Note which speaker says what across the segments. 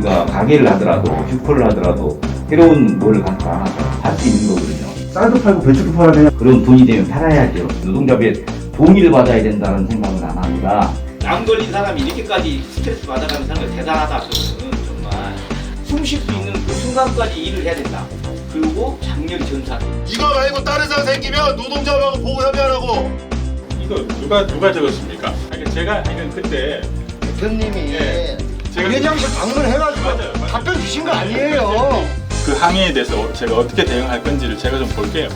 Speaker 1: 가게를 하더라도 슈퍼를 하더라도 새로운 뭘 갖다 할 수 있는 거거든요.
Speaker 2: 쌀도 팔고 배추도 팔아야 되냐?
Speaker 1: 그런 돈이 되면 팔아야죠. 노동자의 동의를 받아야 된다는 생각은 안 합니다.
Speaker 3: 남 걸린 사람이 이렇게까지 스트레스 받아가는 사람은 대단하다 그거는 정말 숨 쉴 수 있는 그 순간까지 일을 해야 된다 그리고 장렬히 전사
Speaker 4: 이거 말고 다른 사람 생기면 노동자하고 보고 협의하라고.
Speaker 5: 이거 누가 누가 적었습니까? 아니 제가 이건 그때
Speaker 6: 대표님이
Speaker 5: 예.
Speaker 6: 회장실 방문해가지고. 답변 주신 거 아니에요.
Speaker 5: 그 항의에 대해서 어- 제가 어떻게 대응할 건지를 제가 좀 볼게요.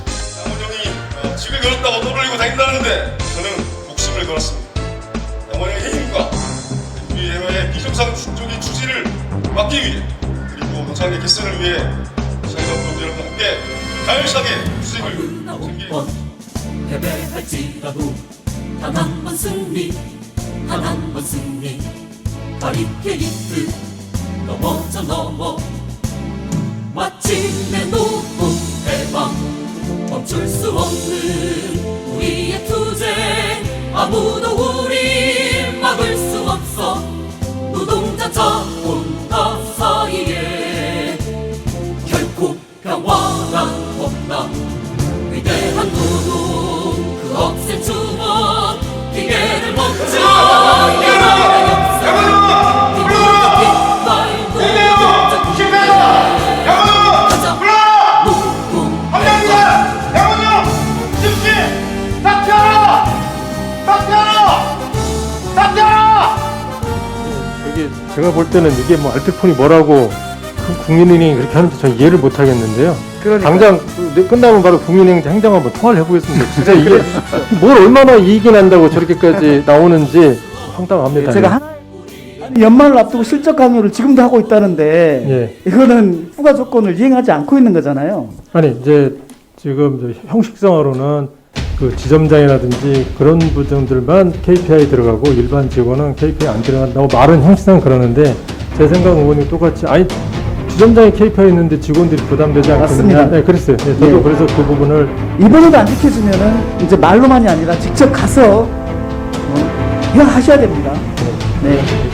Speaker 4: 양원영이 집을 걸었다고 떠돌리고 다닌다는데 저는 목숨을 걸었습니다. 양원영의 힘과 우리 해외의 비정상 중종의 추진을 막기 위해 그리고 노장의 개선을 위해 사회자분들 여러분 함께 가열차게 수직을 챙기
Speaker 7: 패배할지라도 단 한 번 승리 단 한 번 승리 바리케 이트 넘어져 넘어. 마침내 노동 해방 멈출 수 없는 우리의 투쟁. 아무도
Speaker 8: 이게 제가 볼 때는 이게 뭐 알뜰폰이 뭐라고 그 국민은행이 그렇게 하는지 전 이해를 못 하겠는데요.
Speaker 2: 그러니까.
Speaker 8: 당장 그 끝나면 바로 국민은행 행정 한번 통화를 해보겠습니다. 진짜 이게 뭘 얼마나 이익이 난다고 저렇게까지 나오는지 황당합니다.
Speaker 2: 제가 하나 아니, 연말을 앞두고 실적 강요를 지금도 하고 있다는데
Speaker 8: 예.
Speaker 2: 이거는 후가 조건을 이행하지 않고 있는 거잖아요.
Speaker 8: 아니 이제 지금 저 형식상으로는 그 지점장이라든지 그런 부분들만 KPI 들어가고 일반 직원은 KPI 안 들어간다고 말은 형식상 그러는데 제 생각은 의원님 똑같이 아니 지점장이 KPI 있는데 직원들이 부담되지 않겠느냐?
Speaker 2: 맞습니다.
Speaker 8: 네, 그랬어요. 네, 저도
Speaker 2: 예.
Speaker 8: 그래서 그 부분을
Speaker 2: 이번에도 안 지켜주면은 이제 말로만이 아니라 직접 가서 어, 해야 하셔야 됩니다. 네.